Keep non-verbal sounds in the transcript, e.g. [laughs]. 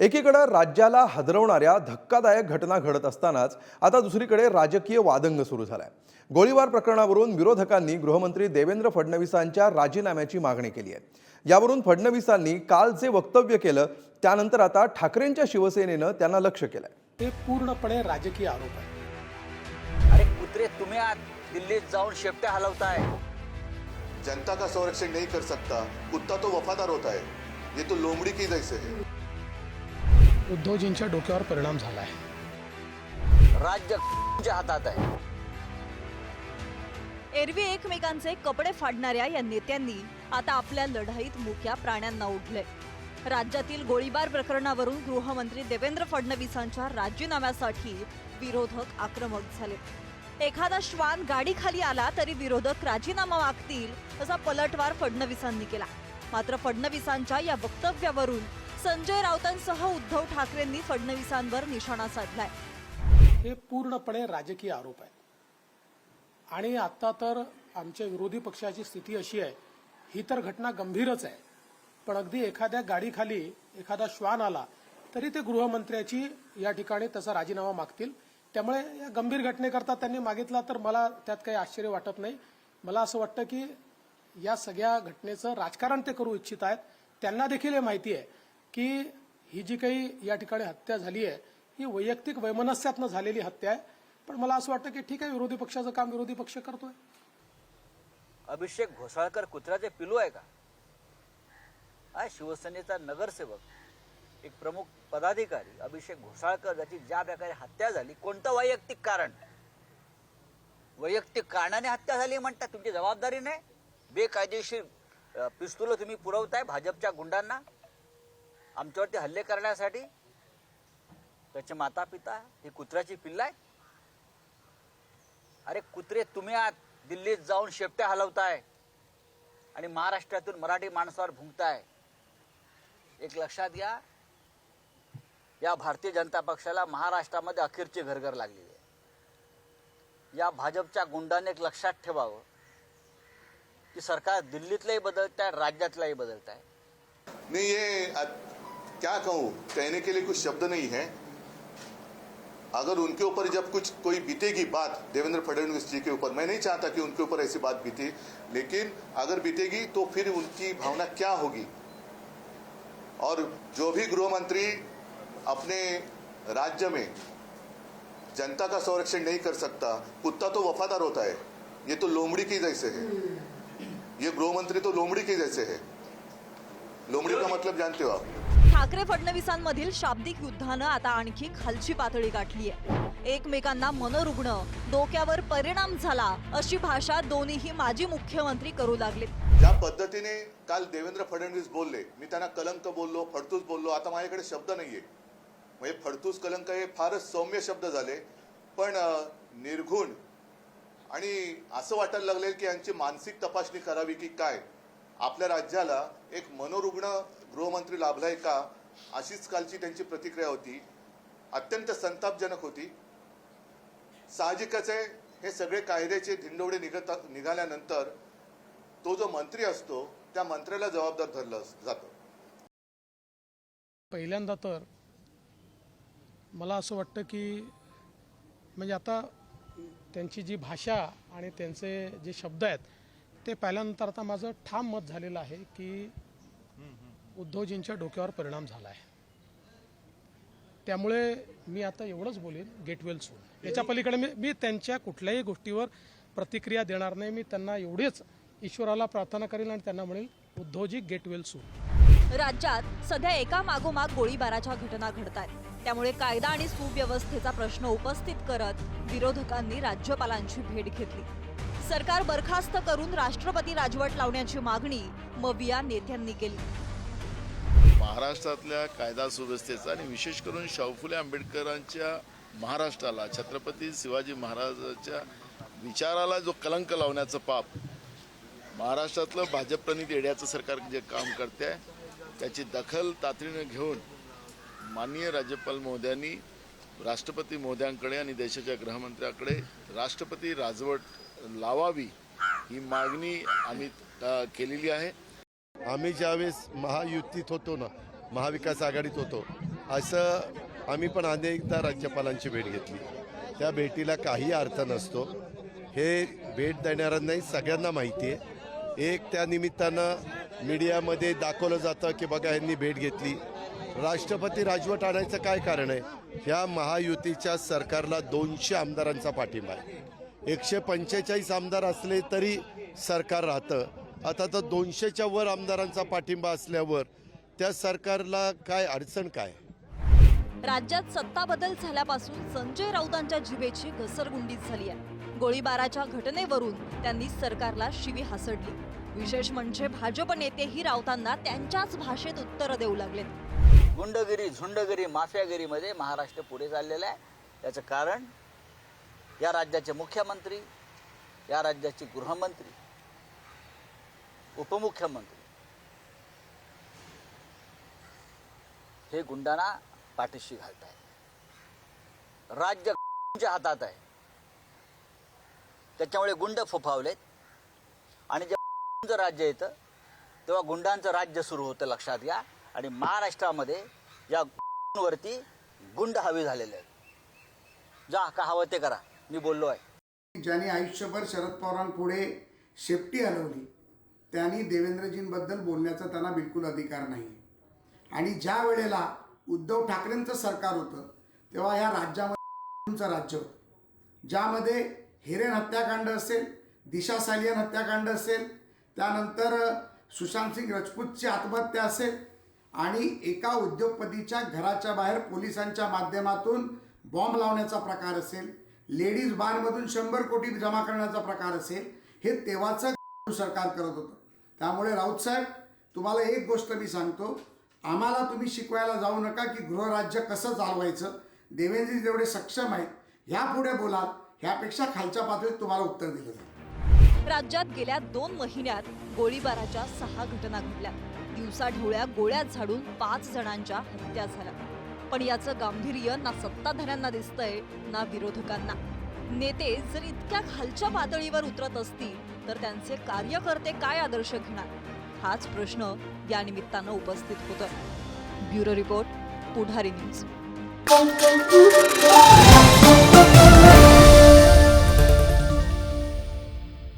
एकीकडे राज्याला हादरवणाऱ्या धक्कादायक घटना घडत असतानाच आता दुसरीकडे राजकीय वादंग सुरू झालाय. गोळीबार प्रकरणावरून विरोधकांनी गृहमंत्री देवेंद्र फडणवीसांच्या राजीनाम्याची मागणी केली आहे. यावरून फडणवीसांनी काल जे वक्तव्य केलं त्यानंतर आता ठाकरेंच्या शिवसेनेनं त्यांना लक्ष केलंय. हे पूर्णपणे राजकीय आरोप आहे. अरे कुत्रे तुम्ही आत दिल्लीत जाऊन शेपट्या हलवताय. जनता का संरक्षण नहीं कर सकता? कुत्ता तो वफादार होता है ये तो लोमड़ी की जैसे है. उद्धवजींच्या डोक्यावर परिणाम झाला आहे. राज्य हातात आहे. एरवी एकमेकांचे कपडे फाडणाऱ्या या नेत्यांनी आता आपल्या लढाईत मुक्या प्राण्यांना उडले राज्यातील गोळीबार प्रकरणावरून गृहमंत्री देवेंद्र फडणवीसांच्या राजीनाम्यासाठी विरोधक आक्रमक झाले. एखादा श्वान गाडीखाली आला तरी विरोधक राजीनामा मागतील असा पलटवार फडणवीसांनी केला. मात्र फडणवीसांच्या या वक्तव्यावरून संजय राऊतांसह उद्धव ठाकरेंनी फडणवीसांवर निशाणा साधलाय. हे पूर्णपणे राजकीय आरोप आहे आणि आता तर आमच्या विरोधी पक्षाची स्थिती अशी आहे ही तर घटना गंभीरच आहे. पण अगदी एखाद्या गाडीखाली एखादा श्वान आला तरी ते गृहमंत्र्याची या ठिकाणी तसा राजीनामा मागतील. त्यामुळे या गंभीर घटनेकरता त्यांनी मागितला तर मला त्यात काही आश्चर्य वाटत नाही. मला असं वाटतं की या सगळ्या घटनेचं राजकारण ते करू इच्छित आहेत. त्यांना देखील हे माहिती आहे. की ही जी काही या ठिकाणी हत्या झाली आहे ही वैयक्तिक वैमनस्यातनं झालेली हत्या आहे. पण मला असं वाटतं की ठीक आहे विरोधी पक्षाचं काम विरोधी पक्ष करतोय. अभिषेक घोसाळकर कुत्र्याचे पिलू आहे का? हा शिवसेनेचा नगरसेवक एक प्रमुख पदाधिकारी अभिषेक घोसाळकर ज्याची ज्या प्रकारे हत्या झाली कोणतं वैयक्तिक कारण? वैयक्तिक कारणाने हत्या झाली म्हणतात तुमची जबाबदारी नाही? बेकायदेशीर पिस्तुलं तुम्ही पुरवताय भाजपच्या गुंडांना? आमच्यावरती हल्ले करण्यासाठी त्याचे माता पिता हे कुत्र्याची पिल्ल आहे अरे कुत्रे तुम्ही आत दिल्लीत जाऊन शेपट्या हलवताय आणि महाराष्ट्रातून मराठी माणसावर भुंकताय. एक लक्षात घ्या या भारतीय जनता पक्षाला महाराष्ट्रामध्ये अखेरची घरघर लागली आहे. या भाजपच्या गुंडाने एक लक्षात ठेवावं की सरकार दिल्लीतलंही बदलत आहे राज्यातलाही बदलत आहे मी हे क्या कहूँ? कहने के लिए कुछ शब्द नहीं है। अगर उनके ऊपर जब कुछ, कोई बीतेगी बात, देवेंद्र फडणवीस जी के ऊपर, मैं नहीं चाहता कि उनके ऊपर ऐसी बात बीते, लेकिन अगर बीतेगी तो फिर उनकी भावना क्या होगी? और जो भी गृह मंत्री अपने राज्य में जनता का संरक्षण नहीं कर सकता, कुत्ता तो वफादार होता है। ये तो लोमड़ी की जैसे है। ये गृह मंत्री तो लोमड़ी के जैसे है। लोमड़ी का मतलब जानते हो आप? ठाकरे फडणवीसांमधील शाब्दिक युद्धानं आता आणखी खालची पातळी गाठली आहे. एकमेकांना मनरुग्ण डोक्यावर परिणाम झाला अशी भाषा दोन्हीही माजी मुख्यमंत्री करू लागले. ज्या पद्धतीने काल देवेंद्र फडणवीस बोलले मी त्यांना कलंक बोललो फडतूस बोललो आता माझ्याकडे शब्द नाहीये. म्हणजे फडतूस कलंक हे फारच सौम्य शब्द झाले पण निर्घुण आणि असं वाटायला लागले की यांची मानसिक तपासणी करावी की काय? आपल्या राज्याला एक मनोरुग्ण गृहमंत्री लाभलाय का अशीच कालची त्यांची प्रतिक्रिया होती. अत्यंत संतापजनक होती. साहजिकच आहे हे सगळे कायद्याचे धिंडवडे निघत निघाल्यानंतर तो जो मंत्री असतो त्या मंत्र्याला जबाबदार धरलं जातं. पहिल्यांदा तर मला असं वाटतं की म्हणजे आता त्यांची जी भाषा आणि त्यांचे जे शब्द आहेत ते पाहिल्यानंतर आता माझं ठाम मत झालेलं आहे की उद्धवजींच्या डोक्यावर परिणाम झाला आहे त्यामुळे मी आता एवढंच बोलेन गेटवेल याच्या पलीकडे मी मी त्यांच्या कुठल्याही गोष्टीवर प्रतिक्रिया देणार नाही. मी त्यांना एवढेच ईश्वराला प्रार्थना करेल आणि त्यांना म्हणेल उद्धवजी गेटवेल सून राज्यात सध्या एका मागोमाग गोळीबाराच्या घटना घडत आहेत त्यामुळे कायदा आणि सुव्यवस्थेचा प्रश्न उपस्थित करत विरोधकांनी राज्यपालांची भेट घेतली. सरकार बरखास्त करून राष्ट्रपती राजवट लावण्याची मागणी मविया नेत्यांनी केली. महाराष्ट्रातल्या कायदा सुव्यवस्थेचा आणि विशेष करून शाहू फुले आंबेडकरांच्या महाराष्ट्राला छत्रपती शिवाजी महाराजांच्या विचाराला जो कलंक लावण्याचं पाप महाराष्ट्रातलं भाजपप्रणित येण्याचं सरकार जे काम करते आहे त्याची दखल तातडीनं घेऊन माननीय राज्यपाल महोदयांनी राष्ट्रपती महोदयांकडे आणि देशाच्या गृहमंत्र्याकडे राष्ट्रपती राजवट लावावी ही मागणी आम्ही केलेली आहे. आम्ही ज्यावेळेस महायुतीत होतो ना महाविकास आघाडीत होतो असं आम्ही पण अनेकदा राज्यपालांची भेट घेतली. त्या भेटीला काही अर्थ नसतो. हे भेट देणाऱ्यांनाही सगळ्यांना माहिती आहे. एक त्या निमित्तानं मीडियामध्ये दाखवलं जातं की बघा यांनी भेट घेतली. राष्ट्रपती राजवट आणायचं काय कारण आहे? ह्या महायुतीच्या सरकारला दोनशे आमदारांचा पाठिंबा आहे. एकशे पंचेचाळीस आमदार असले तरी सरकार राहतं. आता तर दोनशेच्या वर आमदारांचा पाठिंबा असल्यावर त्या सरकारला काय अडचण काय? राज्यात सत्ता बदल झाल्यापासून संजय राऊतांच्या जिभेची घसरगुंडीच झाली आहे. गोळीबाराच्या घटनेवरून त्यांनी सरकारला शिवी हासडली. विशेष म्हणजे भाजप नेतेही राऊतांना त्यांच्याच भाषेत उत्तरं देऊ लागलेत. गुंडगिरी झुंडगिरी माफियागिरीमध्ये महाराष्ट्र पुढे चाललेला आहे. याचं कारण या राज्याचे मुख्यमंत्री या राज्याचे गृहमंत्री उपमुख्यमंत्री. हे गुंडांना पाठीशी घालत आहे राज्य [laughs] हातात आहे. त्याच्यामुळे गुंड फोफावलेत. आणि जेव्हा [laughs] राज्य येतं तेव्हा गुंडांचं राज्य सुरू होतं लक्षात घ्या. आणि महाराष्ट्रामध्ये या [laughs] वरती गुंड हवे झालेले आहेत. जा का हवं ते करा. मी बोललो आहे ज्याने आयुष्यभर शरद पवारांपुढे शेपटी हलवली त्यांनी देवेंद्रजींबद्दल बोलण्याचा त्यांना बिलकुल अधिकार नाही. आणि ज्या वेळेला उद्धव ठाकरेंचं सरकार होतं तेव्हा ह्या राज्यामध्ये राज्य होतं. ज्यामध्ये हिरेन हत्याकांड असेल दिशा सालियन हत्याकांड असेल त्यानंतर सुशांत सिंग राजपूतची आत्महत्या असेल आणि एका उद्योगपतीच्या घराच्या बाहेर पोलिसांच्या माध्यमातून बॉम्ब लावण्याचा प्रकार असेल लेडीज बारमधून शंभर कोटी जमा करण्याचा प्रकार असेल हे तेव्हाचं सरकार करत होतं. त्यामुळे राऊत साहेब तुम्हाला एक गोष्ट मी सांगतो. आम्हाला तुम्ही शिकवायला जाऊ नका की गृहराज्य कसं चालवायचं. देवेंद्रजी जेवढे सक्षम आहेत ह्या पुढे बोलाल ह्यापेक्षा खालच्या पातळीत तुम्हाला उत्तर दिलं जाईल. राज्यात गेल्या दोन महिन्यात गोळीबाराच्या सहा घटना घडल्या. दिवसाढवळ्या गोळ्यात झाडून पाच जणांच्या हत्या झाल्या. पण याचं गांभीर्य ना सत्ताधाऱ्यांना दिसतंय ना विरोधकांना. नेते जर इतक्या खालच्या पातळीवर उतरत असतील तर त्यांचे कार्यकर्ते काय आदर्श घेणार? हाच प्रश्न या निमित्तानं उपस्थित होतोय. Bureau report Pudhari news.